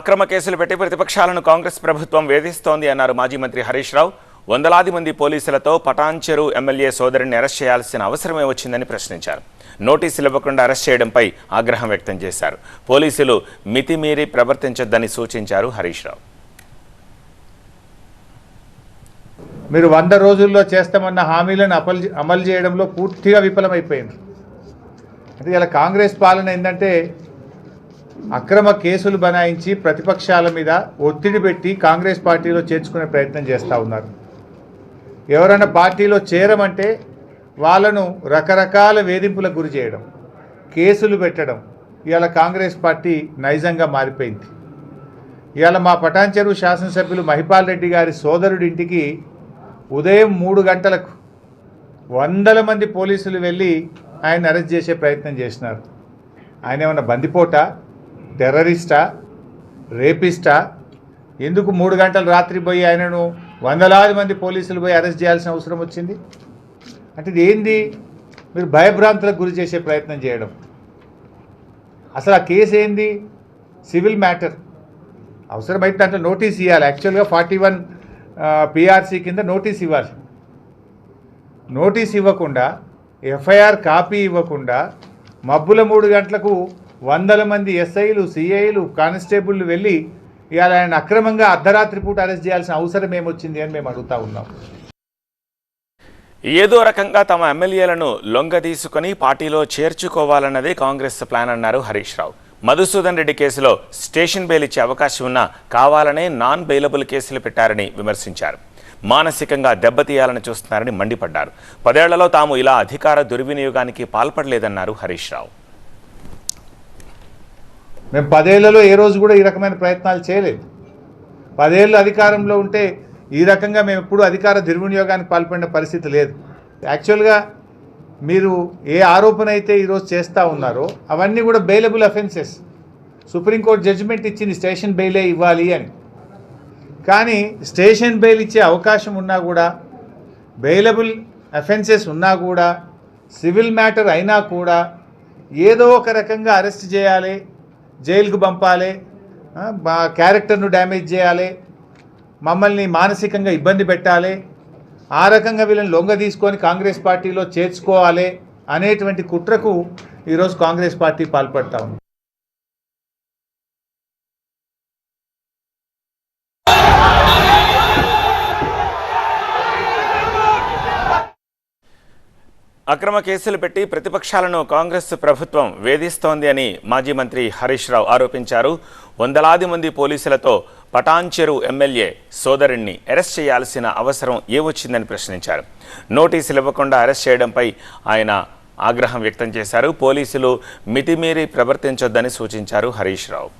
అక్రమ కేసులు పెట్టి ప్రతిపక్షాలను కాంగ్రెస్ ప్రభుత్వం వేధిస్తోంది అన్నారు మాజీ మంత్రి హరీష్ రావు. వందలాది మంది పోలీసులతో పటాన్చెరు ఎమ్మెల్యే సోదరుని అరెస్ట్ చేయాల్సిన అవసరమే వచ్చిందని ప్రశ్నించారు. నోటీసులు ఇవ్వకుండా అరెస్ట్ చేయడంపై ఆగ్రహం వ్యక్తం చేశారు. పోలీసులు మితిమీరి ప్రవర్తించొద్దని సూచించారు హరీష్ రావు. మీరు వంద రోజుల్లో చేస్తామన్న హామీలను అమలు అమలు చేయడంలో పూర్తిగా విఫలమైపోయింది. అంటే ఇలా కాంగ్రెస్ పాలన ఏంటంటే అక్రమ కేసులు బనాయించి ప్రతిపక్షాల మీద ఒత్తిడి పెట్టి కాంగ్రెస్ పార్టీలో చేర్చుకునే ప్రయత్నం చేస్తూ ఉన్నారు. ఎవరైనా పార్టీలో చేరమంటే వాళ్ళను రకరకాల వేధింపులకు గురి చేయడం కేసులు పెట్టడం ఇవాళ కాంగ్రెస్ పార్టీ నైజంగా మారిపోయింది. ఇవాళ మా పటాన్చెరువు శాసనసభ్యులు మహిపాల్ రెడ్డి గారి సోదరుడింటికి ఉదయం మూడు గంటలకు వందల మంది పోలీసులు వెళ్ళి ఆయన అరెస్ట్ చేసే ప్రయత్నం చేసినారు. ఆయన ఏమన్నా బందిపోటా? టెర్రరిస్టా? రేపిస్టా? ఎందుకు మూడు గంటల రాత్రి పోయి ఆయనను వందలాది మంది పోలీసులు పోయి అరెస్ట్ చేయాల్సిన అవసరం వచ్చింది? అంటే ఇది ఏంది? మీరు భయభ్రాంతులకు గురి చేసే ప్రయత్నం చేయడం. అసలు ఆ కేసు ఏంది? Civil matter. అవసరమైతే దాంట్లో నోటీస్ ఇవ్వాలి యాక్చువల్గా ఫార్టీ వన్ పిఆర్సీ కింద నోటీస్ ఇవ్వాలి. నోటీస్ ఇవ్వకుండా ఎఫ్ఐఆర్ కాపీ ఇవ్వకుండా మబ్బుల మూడు గంటలకు వందల మంది ఎస్ఐలు సిఐలు కానిస్టేబుల్ వెళ్ళి ఇవాళ ఆయన అక్రమంగా అర్ధరాత్రి పూట అరెస్ట్ చేయాల్సిన అవసరం ఏమొచ్చింది అని మేము అడుగుతా ఉన్నాం. ఏదో రకంగా తమ ఎమ్మెల్యేలను లొంగ తీసుకుని పార్టీలో చేర్చుకోవాలన్నదే కాంగ్రెస్ ప్లాన్ అన్నారు హరీష్ రావు. మధుసూదన్ రెడ్డి కేసులో స్టేషన్ బెయిల్ ఇచ్చే అవకాశం ఉన్నా కావాలనే నాన్ బెయిలబుల్ కేసులు పెట్టారని విమర్శించారు. మానసికంగా దెబ్బతీయాలని చూస్తున్నారని మండిపడ్డారు. పదేళ్ళలో తాము ఇలా అధికార దుర్వినియోగానికి పాల్పడలేదన్నారు హరీష్ రావు. మేము పదేళ్ళలో ఏ రోజు కూడా ఈ రకమైన ప్రయత్నాలు చేయలేదు. పదేళ్ళు అధికారంలో ఉంటే ఈ రకంగా మేము ఎప్పుడూ అధికార దుర్వినియోగానికి పాల్పడిన పరిస్థితి లేదు. యాక్చువల్గా మీరు ఏ ఆరోపణ అయితే ఈరోజు చేస్తూ ఉన్నారో అవన్నీ కూడా bailable offences supreme court judgement ఇచ్చింది స్టేషన్ బెయిలే ఇవ్వాలి అని. కానీ స్టేషన్ బెయిల్ ఇచ్చే అవకాశం ఉన్నా కూడా బెయిలబుల్ అఫెన్సెస్ ఉన్నా కూడా సివిల్ మ్యాటర్ అయినా కూడా ఏదో ఒక రకంగా అరెస్ట్ చేయాలి జైలుకు పంపాలి మా క్యారెక్టర్ను డ్యామేజ్ చేయాలి మమ్మల్ని మానసికంగా ఇబ్బంది పెట్టాలి ఆ రకంగా వీళ్ళని లొంగ తీసుకొని కాంగ్రెస్ పార్టీలో చేర్చుకోవాలి అనేటువంటి కుట్రకు ఈరోజు కాంగ్రెస్ పార్టీ పాల్పడతా ఉంది. అక్రమ కేసులు పెట్టి ప్రతిపక్షాలను కాంగ్రెస్ ప్రభుత్వం వేధిస్తోంది అని మాజీ మంత్రి హరీష్ రావు ఆరోపించారు. వందలాది మంది పోలీసులతో పటాన్చెరు ఎమ్మెల్యే సోదరుణ్ణి అరెస్ట్ చేయాల్సిన అవసరం ఏమొచ్చిందని ప్రశ్నించారు. నోటీసులు ఇవ్వకుండా అరెస్ట్ చేయడంపై ఆయన ఆగ్రహం వ్యక్తం చేశారు. పోలీసులు మితిమీరి ప్రవర్తించొద్దని సూచించారు హరీష్ రావు.